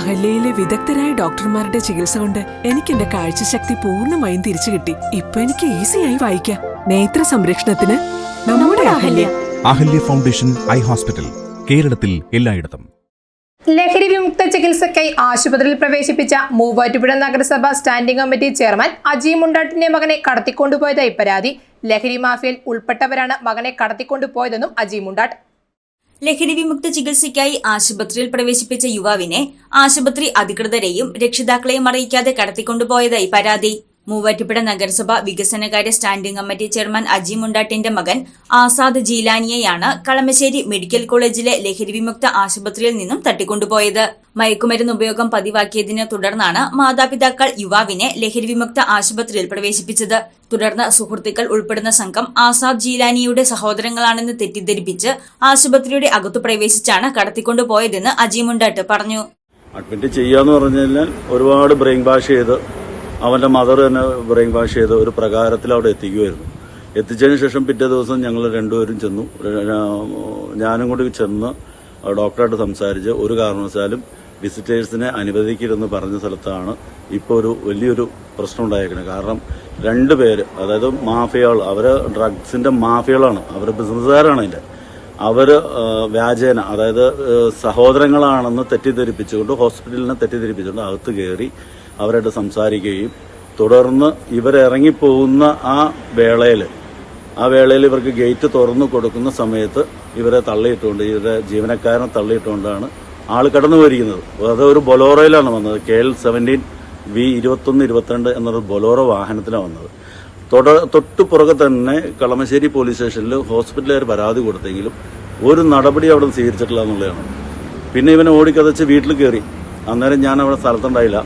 അഹല്യയിലെ വിദഗ്ധരായ ഡോക്ടർമാരുടെ ചികിത്സ കൊണ്ട് എനിക്ക് എന്റെ കാഴ്ചശക്തി പൂർണമായും തിരിച്ചു കിട്ടി. ഇപ്പൊ എനിക്ക് ഈസിയായി വായിക്കാം. നേത്ര സംരക്ഷണത്തിന് നമ്മുടെ Ahalya. Ahalya. Foundation eye hospital കേരളത്തിൽ എല്ലായിടത്തും. ലഹരി വിമുക്ത ചികിത്സയ്ക്കായി ആശുപത്രിയിൽ പ്രവേശിപ്പിച്ച മൂവാറ്റുപുഴ നഗരസഭ സ്റ്റാൻഡിംഗ് കമ്മിറ്റി ചെയർമാൻ അജി മുണ്ടാട്ടിന്റെ മകനെ കടത്തിക്കൊണ്ടുപോയതായി പരാതി. ലഹരി മാഫിയയിൽ ഉൾപ്പെട്ടവരാണ് മകനെ കടത്തിക്കൊണ്ടുപോയതെന്നും അജി മുണ്ടാട്ട് ലഹരി വിമുക്ത ചികിത്സയ്ക്കായി ആശുപത്രിയിൽ പ്രവേശിപ്പിച്ച യുവാവിനെ ആശുപത്രി അധികൃതരെയും രക്ഷിതാക്കളെയും അറിയിക്കാതെ കടത്തിക്കൊണ്ടുപോയതായി പരാതി. മൂവാറ്റുപുഴ നഗരസഭ വികസനകാര്യ സ്റ്റാൻഡിംഗ് കമ്മിറ്റി ചെയർമാൻ അജി മുണ്ടാട്ടിന്റെ മകൻ ആസാദ് ജീലാനിയെയാണ് കളമശ്ശേരി മെഡിക്കൽ കോളേജിലെ ലഹരി വിമുക്ത ആശുപത്രിയിൽ നിന്നും തട്ടിക്കൊണ്ടുപോയത്. മയക്കുമരുന്ന് ഉപയോഗം പതിവാക്കിയതിനെ തുടർന്നാണ് മാതാപിതാക്കൾ യുവാവിനെ ലഹരി വിമുക്ത ആശുപത്രിയിൽ പ്രവേശിപ്പിച്ചത്. തുടർന്ന് സുഹൃത്തുക്കൾ ഉൾപ്പെടുന്ന സംഘം ആസാദ് ജീലാനിയുടെ സഹോദരങ്ങളാണെന്ന് തെറ്റിദ്ധരിപ്പിച്ച് ആശുപത്രിയുടെ അകത്തു പ്രവേശിച്ചാണ് കടത്തിക്കൊണ്ടുപോയതെന്ന് അജിമുണ്ടാട്ട് പറഞ്ഞു. അഡ്മിറ്റ് ചെയ്യാന്ന് പറഞ്ഞു കഴിഞ്ഞാൽ ഒരുപാട് ബ്രെയിൻ വാഷ് ചെയ്ത് അവന്റെ മദർ തന്നെ ബ്രെയിൻ വാഷ് ചെയ്ത് ഒരു പ്രകാരത്തിൽ അവിടെ എത്തിക്കുമായിരുന്നു എത്തിച്ചതിന് ശേഷം പിറ്റേ ദിവസം ഞങ്ങൾ രണ്ടുപേരും ചെന്നു. ഞാനും കൂടി ചെന്ന് ഡോക്ടറായിട്ട് സംസാരിച്ച് ഒരു കാരണവശാലും വിസിറ്റേഴ്സിനെ അനുവദിക്കരുതെന്ന് പറഞ്ഞ സ്ഥലത്താണ് ഇപ്പോൾ ഒരു വലിയൊരു പ്രശ്നം ഉണ്ടായിരിക്കുന്നത് കാരണം രണ്ട് പേര് അതായത് മാഫിയകൾ അവർ ഡ്രഗ്സിന്റെ മാഫിയകളാണ്. അവർ ബിസിനസ്സുകാരാണ് അതിന്റെ. അവർ വ്യാജേന അതായത് സഹോദരങ്ങളാണെന്ന് തെറ്റിദ്ധരിപ്പിച്ചുകൊണ്ട് ഹോസ്പിറ്റലിനെ തെറ്റിദ്ധരിപ്പിച്ചുകൊണ്ട് അകത്ത് കയറി അവരായിട്ട് സംസാരിക്കുകയും തുടർന്ന് ഇവരിറങ്ങിപ്പോകുന്ന ആ വേളയിൽ ആ വേളയിൽ ഇവർക്ക് ഗേറ്റ് തുറന്നു കൊടുക്കുന്ന സമയത്ത് ഇവരെ തള്ളിയിട്ടുകൊണ്ട് ഇവരുടെ ജീവനക്കാരനെ തള്ളിയിട്ടുകൊണ്ടാണ് ആൾ കടന്നു പോയിരിക്കുന്നത് അത് ഒരു ബൊലോറോയിലാണ് വന്നത്. കെ എൽ സെവന്റീൻ വി ഇരുപത്തൊന്ന് ഇരുപത്തിരണ്ട് എന്നൊരു ബൊലോറോ വാഹനത്തിലാണ് വന്നത്. തൊട തൊട്ടു പുറകെ തന്നെ കളമശ്ശേരി പോലീസ് സ്റ്റേഷനിൽ ഹോസ്പിറ്റലുകാർ പരാതി കൊടുത്തെങ്കിലും ഒരു നടപടി അവിടെ സ്വീകരിച്ചിട്ടില്ല എന്നുള്ളതാണ്. പിന്നെ ഇവനെ ഓടിക്കതച്ച് വീട്ടിൽ കയറി. അന്നേരം ഞാൻ അവിടെ സ്ഥലത്തുണ്ടായില്ല.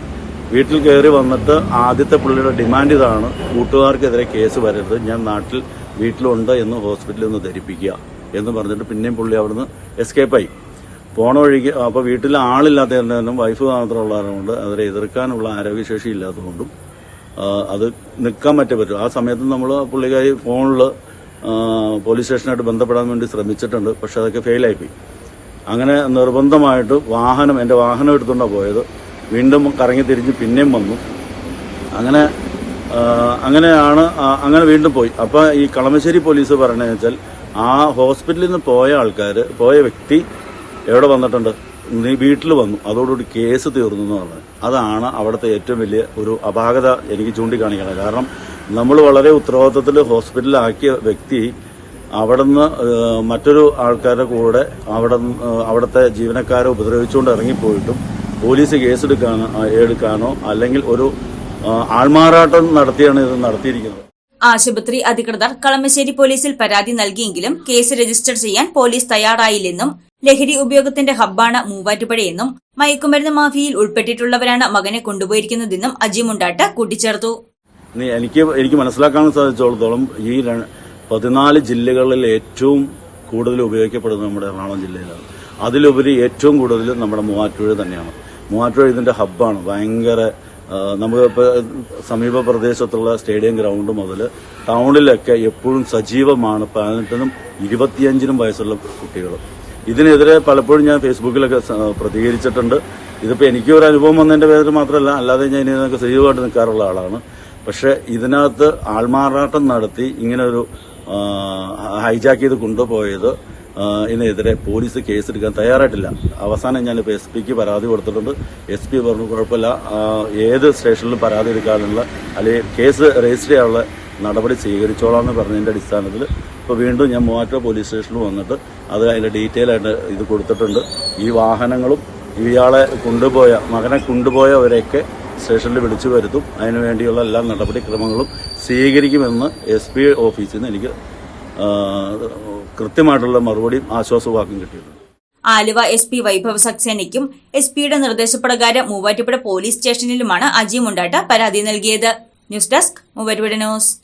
വീട്ടിൽ കയറി വന്നിട്ട് ആദ്യത്തെ പുള്ളിയുടെ ഡിമാൻഡ് ഇതാണ് കൂട്ടുകാർക്കെതിരെ കേസ് വരരുത് ഞാൻ നാട്ടിൽ വീട്ടിലുണ്ട് എന്ന് ഹോസ്പിറ്റലിൽ നിന്ന് ധരിപ്പിക്കുക എന്ന് പറഞ്ഞിട്ട് പിന്നെയും പുള്ളി അവിടുന്ന് എസ്കേപ്പായി. പോണ വഴിക്ക് അപ്പോൾ വീട്ടിൽ ആളില്ലാത്തതിനും വൈഫ് മാത്രം മാത്രമുള്ളതുകൊണ്ട് അവരെ എതിർക്കാനുള്ള ആരോഗ്യശേഷി ഇല്ലാത്തതുകൊണ്ടും അത് നിൽക്കാൻ പറ്റേ പറ്റും. ആ സമയത്ത് നമ്മൾ പുള്ളിക്കാരി ഫോണിൽ പോലീസ് സ്റ്റേഷനായിട്ട് ബന്ധപ്പെടാൻ വേണ്ടി ശ്രമിച്ചിട്ടുണ്ട് പക്ഷെ അതൊക്കെ ഫെയിലായിപ്പോയി. അങ്ങനെ നിർബന്ധമായിട്ട് വാഹനം എന്റെ വാഹനം എടുത്തുകൊണ്ടാണ് പോയത്. വീണ്ടും കറങ്ങി തിരിഞ്ഞ് പിന്നെയും വന്നു. അങ്ങനെ അങ്ങനെയാണ് അങ്ങനെ വീണ്ടും പോയി. അപ്പോൾ ഈ കളമശ്ശേരി പോലീസ് പറയണതെന്ന് വെച്ചാൽ ആ ഹോസ്പിറ്റലിൽ നിന്ന് പോയ ആൾക്കാർ പോയ വ്യക്തി എവിടെ വന്നിട്ടുണ്ട്? നീ വീട്ടിൽ വന്നു. അതോടുകൂടി കേസ് തീർന്നു എന്ന് പറഞ്ഞത് അതാണ് അവിടുത്തെ ഏറ്റവും വലിയ ഒരു അപാകത എനിക്ക് ചൂണ്ടിക്കാണിക്കണം കാരണം നമ്മൾ വളരെ ഉത്തരവാദിത്തത്തിൽ ഹോസ്പിറ്റലിലാക്കിയ വ്യക്തി അവിടുന്ന് മറ്റൊരു ആൾക്കാരുടെ കൂടെ അവിടെ അവിടുത്തെ ജീവനക്കാരെ ഉപദ്രവിച്ചുകൊണ്ട് ഇറങ്ങിപ്പോയിട്ടും പോലീസ് കേസെടുക്കാനോ എടുക്കാനോ അല്ലെങ്കിൽ ഒരു ആൾമാറാട്ടം നടത്തിയാണ് ഇത് നടത്തിയിരിക്കുന്നത്. ആശുപത്രി അധികൃതർ കളമശ്ശേരി പോലീസിൽ പരാതി നൽകിയെങ്കിലും കേസ് രജിസ്റ്റർ ചെയ്യാൻ പോലീസ് തയ്യാറായില്ലെന്നും ലഹരി ഉപയോഗത്തിന്റെ ഹബ്ബാണ് മൂവാറ്റുപുഴയെന്നും മയക്കുമരുന്ന് മാഫിയയിൽ ഉൾപ്പെട്ടിട്ടുള്ളവരാണ് മകനെ കൊണ്ടുപോയിരിക്കുന്നതെന്നും അജി മുണ്ടാട്ട് കൂട്ടിച്ചേർത്തു. എനിക്ക് എനിക്ക് മനസ്സിലാക്കാൻ സാധിച്ചോളത്തോളം ഈ പതിനാല് ജില്ലകളിൽ ഏറ്റവും കൂടുതൽ ഉപയോഗിക്കപ്പെടുന്നത് നമ്മുടെ എറണാകുളം ജില്ലയിലാണ്. അതിലുപരി ഏറ്റവും കൂടുതൽ നമ്മുടെ മൂവാറ്റുപുഴ തന്നെയാണ്. മൂവാറ്റുപുഴ ഇതിന്റെ ഹബ്ബാണ്. ഭയങ്കര നമുക്ക് സമീപ പ്രദേശത്തുള്ള സ്റ്റേഡിയം ഗ്രൗണ്ട് മുതൽ ടൗണിലൊക്കെ എപ്പോഴും സജീവമാണ് പതിനെട്ടിനും ഇരുപത്തിയഞ്ചിനും വയസ്സുള്ള കുട്ടികൾ ഇതിനെതിരെ പലപ്പോഴും ഞാൻ ഫേസ്ബുക്കിലൊക്കെ പ്രതികരിച്ചിട്ടുണ്ട്. ഇതിപ്പോൾ എനിക്ക് ഒരു അനുഭവം വന്നതിന്റെ പേരിൽ മാത്രമല്ല അല്ലാതെ ഞാൻ ഇതിനൊക്കെ സജീവമായിട്ട് നിൽക്കാറുള്ള ആളാണ്. പക്ഷേ ഇതിനകത്ത് ആൾമാറാട്ടം നടത്തി ഇങ്ങനെ ഒരു ഹൈജാക്ക് ചെയ്ത് കൊണ്ടുപോയത് ഇതിനെതിരെ പോലീസ് കേസെടുക്കാൻ തയ്യാറായിട്ടില്ല. അവസാനം ഞാനിപ്പോൾ എസ് പിക്ക് പരാതി കൊടുത്തിട്ടുണ്ട്. എസ് പി പറഞ്ഞു കുഴപ്പമില്ല. ഏത് സ്റ്റേഷനിലും പരാതി എടുക്കാനുള്ള അല്ലെങ്കിൽ കേസ് രജിസ്റ്റർ ചെയ്യാനുള്ള നടപടി സ്വീകരിച്ചോളാം എന്ന് പറഞ്ഞതിന്റെ അടിസ്ഥാനത്തിൽ ഇപ്പോൾ വീണ്ടും ഞാൻ മൂവാറ്റ പോലീസ് സ്റ്റേഷനിൽ വന്നിട്ട് അത് അതിന്റെ ഡീറ്റെയിൽ ആയിട്ട് ഇത് കൊടുത്തിട്ടുണ്ട്. ഈ വാഹനങ്ങളും ഇയാളെ കൊണ്ടുപോയ മകനെ കൊണ്ടുപോയവരെയൊക്കെ സ്റ്റേഷനിൽ വിളിച്ചു വരുത്തും. അതിനു വേണ്ടിയുള്ള എല്ലാ നടപടിക്രമങ്ങളും സ്വീകരിക്കുമെന്ന് എസ് പി ഓഫീസിൽ നിന്ന് എനിക്ക് കൃത്യമായിട്ടുള്ള മറുപടിയും ആശ്വാസവാക്കും കിട്ടിയിട്ടുണ്ട്. ആലുവ എസ് പി വൈഭവ് സക്സേനയ്ക്കും എസ് പിയുടെ നിർദ്ദേശപ്രകാരം മൂവാറ്റുപുഴ പോലീസ് സ്റ്റേഷനിലുമാണ് അജി മുണ്ടാട്ട പരാതി നൽകിയത്. News desk Muvattupuzha news.